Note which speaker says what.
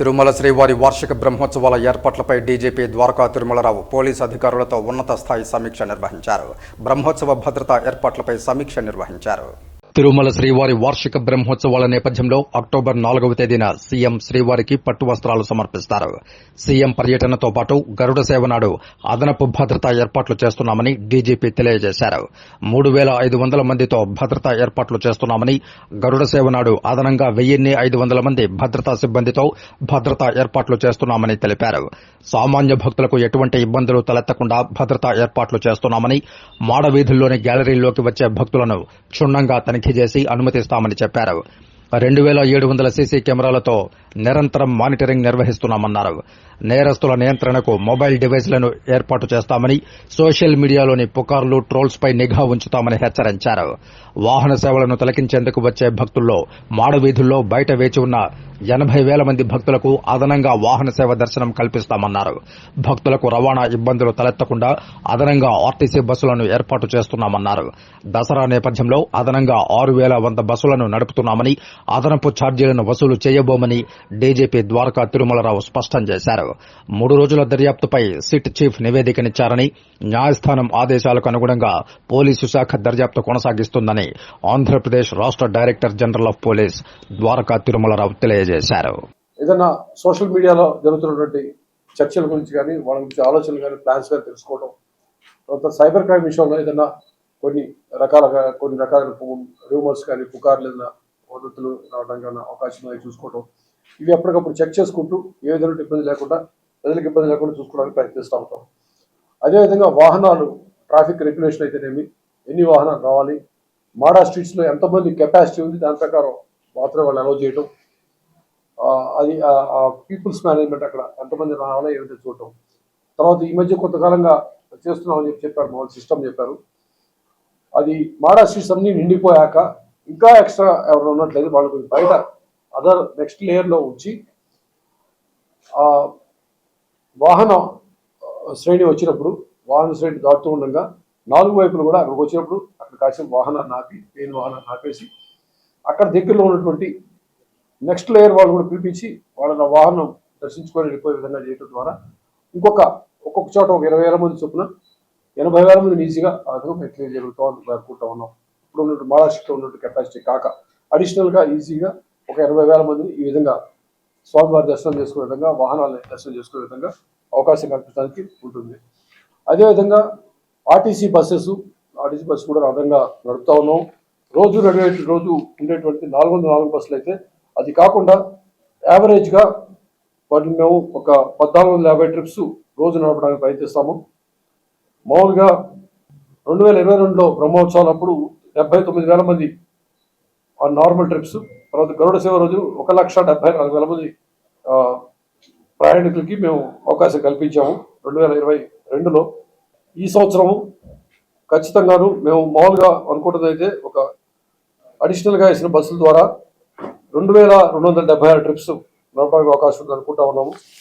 Speaker 1: తిరుమల శ్రీవారి వార్షిక బ్రహ్మోత్సవాల ఏర్పాట్లపై డీజీపీ ద్వారకా తిరుమలరావు పోలీసు అధికారులతో ఉన్నత స్థాయి సమీక్ష నిర్వహించారు. బ్రహ్మోత్సవ భద్రతా ఏర్పాట్లపై సమీక్ష నిర్వహించారు. తిరుమల శ్రీవారి వార్షిక బ్రహ్మోత్సవాల నేపథ్యంలో అక్టోబర్ నాలుగవ తేదీన సీఎం శ్రీవారికి పట్టు వస్త్రాలు సమర్పిస్తారు. సీఎం పర్యటనతో పాటు గరుడ సేవ నాడు అదనపు భద్రతా ఏర్పాట్లు చేస్తున్నామని డీజీపీ తెలియజేశారు. మూడు వేల ఐదు వందల మందితో భద్రతా ఏర్పాట్లు చేస్తున్నామని గరుడ సేవ నాడు అదనంగా వెయ్యిన్ని ఐదు వందల మంది భద్రతా సిబ్బందితో భద్రతా ఏర్పాట్లు చేస్తున్నామని తెలిపారు. సామాన్య భక్తులకు ఎటువంటి ఇబ్బందులు తలెత్తకుండా భద్రతా ఏర్పాట్లు చేస్తున్నామని మాడవీధుల్లోని గ్యాలరీల్లోకి వచ్చే భక్తులను క్షుణ్ణంగా తనిఖీ చేసి అనుమతిస్తామని చెప్పారు. రెండు వేల ఏడు వందల సీసీ కెమెరాలతో నిరంతరం మానిటరింగ్ నిర్వహిస్తున్నామన్నారు. నేరస్తుల నియంత్రణకు మొబైల్ డివైస్లను ఏర్పాటు చేస్తామని సోషల్ మీడియాలోని పుకార్లు ట్రోల్స్పై నిఘా ఉంచుతామని హెచ్చరించారు. వాహన సేవలను తొలగించేందుకు వచ్చే భక్తుల్లో మాడవీధుల్లో బయట వేచి ఉన్న ఎనభై వేల మంది భక్తులకు అదనంగా వాహన సేవ దర్శనం కల్పిస్తామన్నారు. భక్తులకు రవాణా ఇబ్బందులు తలెత్తకుండా అదనంగా ఆర్టీసీ బస్సులను ఏర్పాటు చేస్తున్నామన్నారు. దసరా నేపథ్యంలో అదనంగా ఆరు వేల వంద బస్సులను నడుపుతున్నామని అదనపు ఛార్జీలను వసూలు చేయబోమని డీజీపీ ద్వారకా తిరుమలరావు స్పష్టం చేశారు. మూడు రోజుల దర్యాప్తుపై సిట్ చీఫ్ నివేదికనిచ్చారని న్యాయస్థానం ఆదేశాలకు అనుగుణంగా పోలీసు శాఖ దర్యాప్తు కొనసాగిస్తుందని ఆంధ్రప్రదేశ్ రాష్ట director general of police Dwaraka Tirumala Rao తెలియజేశారు.
Speaker 2: ఏదైనా సోషల్ మీడియాలో జరుగుతున్నటువంటి చర్చల గురించి కానీ వాళ్ళ గురించి ఆలోచనలు కానీ ప్లాన్స్ కానీ తెలుసుకోవడం తర్వాత సైబర్ క్రైమ్ విషయంలో ఏదైనా కొన్ని రకాలుగా కొన్ని రకాల రూమర్స్ కానీ పుకార్లు ఏదైనా వదతులు రావడం కానీ అవకాశం చూసుకోవడం ఇవి ఎప్పటికప్పుడు చెక్ చేసుకుంటూ ఏ విధంగా ఇబ్బంది లేకుండా ప్రజలకు ఇబ్బంది లేకుండా చూసుకోవడానికి ప్రయత్నిస్తూ ఉంటాం. అదేవిధంగా వాహనాలు ట్రాఫిక్ రెగ్యులేషన్ అయితేనేమి ఎన్ని వాహనాలు రావాలి మాడా స్ట్రీట్స్లో ఎంతమంది కెపాసిటీ ఉంది దాని ప్రకారం మాత్రమే వాళ్ళు అలౌ చేయటం. అది పీపుల్స్ మేనేజ్మెంట్ అక్కడ ఎంతమంది రావాలో ఏమిటో చూడటం. తర్వాత ఈ మధ్య కొంతకాలంగా చేస్తున్నామని చెప్పి చెప్పారు మా సిస్టమ్ చెప్పారు. అది మాడా స్ట్రీట్స్ అన్నీ నిండిపోయాక ఇంకా ఎక్స్ట్రా ఎవరు ఉన్నట్లయితే వాళ్ళు బయట అదర్ నెక్స్ట్ లేయర్లో ఉంచి వాహన శ్రేణి వచ్చినప్పుడు వాహన శ్రేణి దాటుతూ ఉండగా నాలుగు వైపులు కూడా అక్కడికి వచ్చినప్పుడు అక్కడ కాసిన వాహనాన్ని ఆపి పెయిన్ వాహనాన్ని ఆపేసి అక్కడ దగ్గరలో ఉన్నటువంటి నెక్స్ట్ లేయర్ వాళ్ళు కూడా పిలిపించి వాళ్ళ వాహనం దర్శించుకొని వెళ్ళిపోయే విధంగా చేయటం ద్వారా ఇంకొక ఒక్కొక్క చోట ఒక ఇరవై వేల మంది చొప్పున ఎనభై వేల మందిని ఈజీగా ఆ విధంగా క్లియర్ చేయగలుగుతాం అనుకుంటా ఉన్నాం. ఇప్పుడు ఉన్నట్టు మహారాష్ట్రలో ఉన్నట్టు కెపాసిటీ కాక అడిషనల్గా ఈజీగా ఒక ఇరవై వేల మందిని ఈ విధంగా స్వామివారి దర్శనం చేసుకునే విధంగా వాహనాలను దర్శనం చేసుకునే విధంగా అవకాశం కల్పించడానికి ఉంటుంది. అదేవిధంగా ఆర్టీసీ బస్సెస్ ఆర్టీసీ బస్సు కూడా అదనంగా నడుపుతా ఉన్నాం. రోజు రెండు రోజు ఉండేటువంటి నాలుగు వందల నాలుగు బస్సులు అయితే అది కాకుండా యావరేజ్గా వాటిని మేము ఒక పద్నాలుగు వందల యాభై ట్రిప్స్ రోజు నడపడానికి ప్రయత్నిస్తాము. మామూలుగా రెండు వేల ఇరవై రెండులో బ్రహ్మోత్సవాలప్పుడు డెబ్బై తొమ్మిది వేల మంది ఆ నార్మల్ ట్రిప్స్ తర్వాత గరుడ సేవ రోజు ఒక లక్ష డెబ్బై నాలుగు వేల మంది ప్రయాణికులకి మేము అవకాశం కల్పించాము రెండు వేల ఇరవై రెండులో. ఈ సంవత్సరము ఖచ్చితంగాను మేము మామూలుగా అనుకుంటున్నదైతే ఒక అడిషనల్గా వేసిన బస్సుల ద్వారా రెండు వేల రెండు వందల డెబ్బై ఆరు ట్రిప్స్ నడపడానికి అవకాశం ఉంది అనుకుంటా ఉన్నాము.